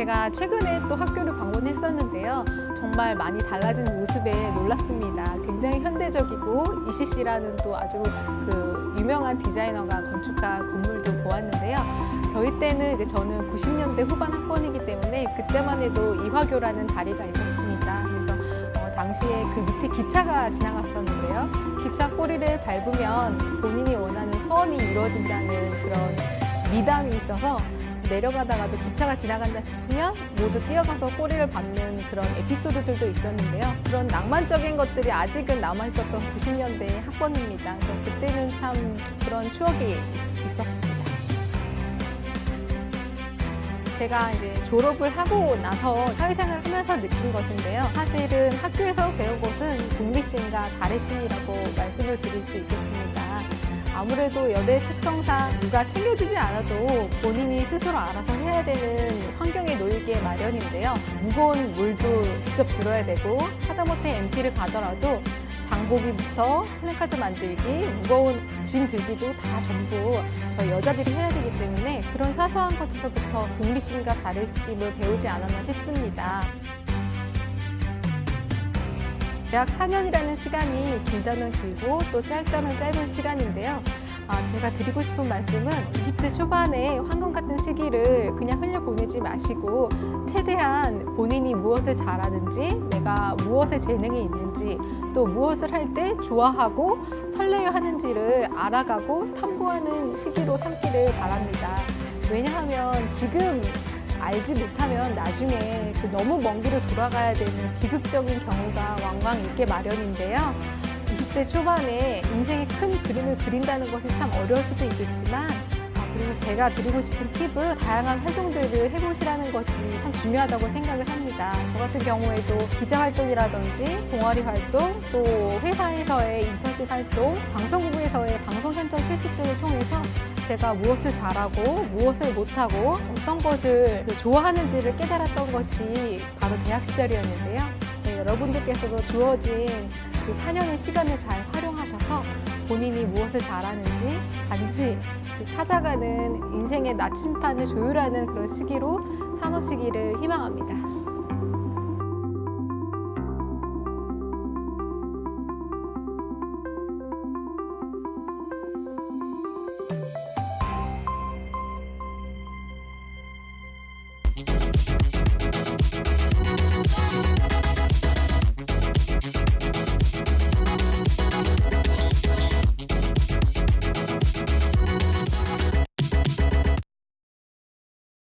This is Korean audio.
제가 최근에 또 학교를 방문했었는데요. 정말 많이 달라진 모습에 놀랐습니다. 굉장히 현대적이고 이시시라는 또 아주 그 유명한 디자이너가 건축한 건물도 보았는데요. 저희 때는 이제 저는 90년대 후반 학번이기 때문에 그때만 해도 이화교라는 다리가 있었습니다. 그래서 어, 당시에 그 밑에 기차가 지나갔었는데요. 기차 꼬리를 밟으면 본인이 원하는 소원이 이루어진다는 그런 미담이 있어서 내려가다가도 기차가 지나간다 싶으면 모두 뛰어가서 꼬리를 밟는 그런 에피소드들도 있었는데요. 그런 낭만적인 것들이 아직은 남아있었던 90년대 학번입니다. 그때는 참 그런 추억이 있었습니다. 제가 이제 졸업을 하고 나서 사회생활을 하면서 느낀 것인데요. 사실은 학교에서 배운 것은 동기심과 자립심이라고 말씀을 드릴 수 있겠습니다. 아무래도 여대 특성상 누가 챙겨주지 않아도 본인이 스스로 알아서 해야 되는 환경에 놓이기에 마련인데요. 무거운 물도 직접 들어야 되고 하다못해 MT를 가더라도 장보기부터 플래카드 만들기, 무거운 짐 들기도 다 전부 저희 여자들이 해야 되기 때문에 그런 사소한 것에서부터 독립심과 자립심을 배우지 않았나 싶습니다. 대학 4년이라는 시간이 길다면 길고 또 짧다면 짧은 시간인데요. 아, 제가 드리고 싶은 말씀은 20대 초반에 황금 같은 시기를 그냥 흘려보내지 마시고 최대한 본인이 무엇을 잘하는지 내가 무엇에 재능이 있는지 또 무엇을 할 때 좋아하고 설레어 하는지를 알아가고 탐구하는 시기로 삼기를 바랍니다. 왜냐하면 지금 알지 못하면 나중에 그 너무 먼 길을 돌아가야 되는 비극적인 경우가 왕왕 있게 마련인데요. 20대 초반에 인생의 큰 그림을 그린다는 것이 참 어려울 수도 있겠지만 아, 그리고 제가 드리고 싶은 팁은 다양한 활동들을 해보시라는 것이 참 중요하다고 생각을 합니다. 저 같은 경우에도 기자 활동이라든지 동아리 활동, 또 회사에서의 인턴십 활동, 방송국에서의 방송 현장 필습들을 통해서 제가 무엇을 잘하고 무엇을 못하고 어떤 것을 좋아하는지를 깨달았던 것이 바로 대학 시절이었는데요. 네, 여러분들께서도 주어진 그 4년의 시간을 잘 활용하셔서 본인이 무엇을 잘하는지 반드시 찾아가는 인생의 나침판을 조율하는 그런 시기로 삼으시기를 희망합니다.